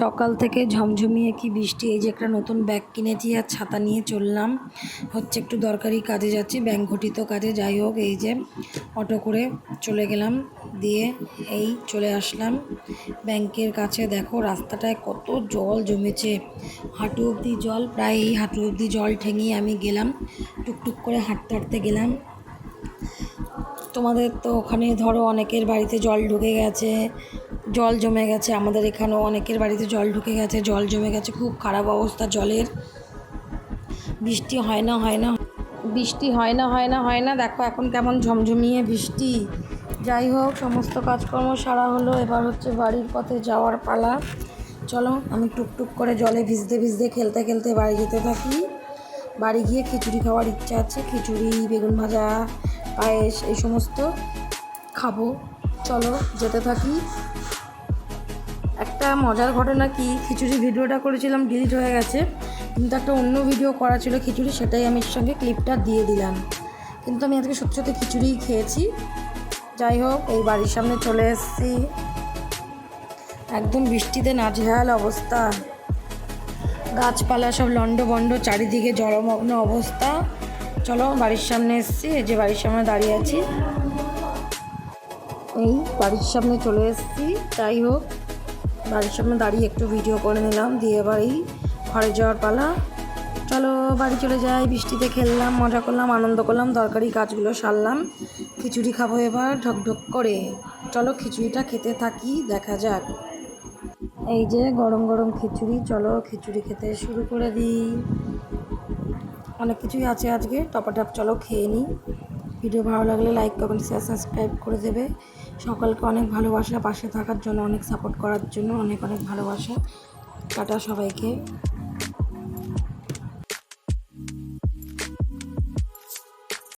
সকাল থেকে ঝমঝমিয়ে কি বৃষ্টি? এই যে একটা নতুন ব্যাগ কিনেছি আর ছাতা নিয়ে চললাম। হচ্ছে একটু দরকারি কাজে যাচ্ছি, ব্যাংক ঘটিত কাজে। যাই হোক, এই যে অটো করে চলে গেলাম, দিয়ে এই চলে আসলাম। ব্যাংকের কাছে দেখো রাস্তাটায় কত জল জমেছে। হাঁটু অবধি জল, প্রায় এই হাঁটু অবধি জল ঠেঙিয়ে আমি গেলাম, টুকটুক করে হাঁটতে হাঁটতে গেলাম। তোমাদের তো ওখানে ধরো অনেকের বাড়িতে জল ঢুকে গেছে জল জমে গেছে। আমাদের এখানেও অনেকের বাড়িতে জল ঢুকে গেছে। জল জমে গেছে, খুব খারাপ অবস্থা জলের। বৃষ্টি হয় না হয় না। বৃষ্টি হয় না হয় না হয় না। দেখো এখন কেমন ঝমঝমিয়ে বৃষ্টি। যাই হোক, সমস্ত কাজকর্ম সারা হলো। এবার হচ্ছে বাড়ির পথে যাওয়ার পালা। চলো, আমি টুকটুক করে জলে ভিজতে ভিজতে খেলতে খেলতে বাড়ি যেতে থাকি। বাড়ি গিয়ে খিচুড়ি খাওয়ার ইচ্ছা আছে। খিচুড়ি, বেগুন ভাজা, পায়েস, এই সমস্ত খাব। চলো যেতে থাকি। একটা মজার ঘটনা কি? খিচুড়ি ভিডিওটা করেছিলাম ডিলিট হয়ে গেছে। কিন্তু একটা অন্য ভিডিও করা ছিল খিচুড়ি, সেটাই আমি সঙ্গে ক্লিপটা দিয়ে দিলাম। কিন্তু আমি আজকে সত্যি সত্যি খিচুড়িই খেয়েছি। যাই হোক, এই বাড়ির সামনে চলে এসেছি। একদম বৃষ্টিতে নাজেহাল অবস্থা। গাছপালা সব লন্ড বন্ড চারিদিকে জলমগ্ন অবস্থা। চলো বাড়ির সামনে এসেছি, এই যে বাড়ির সামনে দাঁড়িয়ে আছি। এই বাড়ির সামনে চলে এসেছি। যাই হোক, বাড়ির সামনে দাঁড়িয়ে একটু ভিডিও করে নিলাম, দিয়ে বাড়ি ঘরে যাওয়ার পালা। চলো বাড়ি চলে যাই, বৃষ্টিতে খেললাম, মজা করলাম, আনন্দ করলাম দরকারি কাজগুলো সারলাম। খিচুড়ি খাব এবার ঢকঢক করে। চলো খিচুড়িটা খেতে থাকি, দেখা যাক। এই যে গরম গরম খিচুড়ি, চলো খিচুড়ি খেতে শুরু করে দিই। অনেক কিছুই আছে আজকে, টপাটপ চলো খেয়ে নিই। ভিডিও ভালো লাগলে লাইক কমেন্ট শেয়ার সাবস্ক্রাইব করে দেবে। সকলকে অনেক ভালোবাসা পাশে থাকার জন্য, অনেক সাপোর্ট করার জন্য অনেক অনেক ভালোবাসা। টাটা সবাইকে।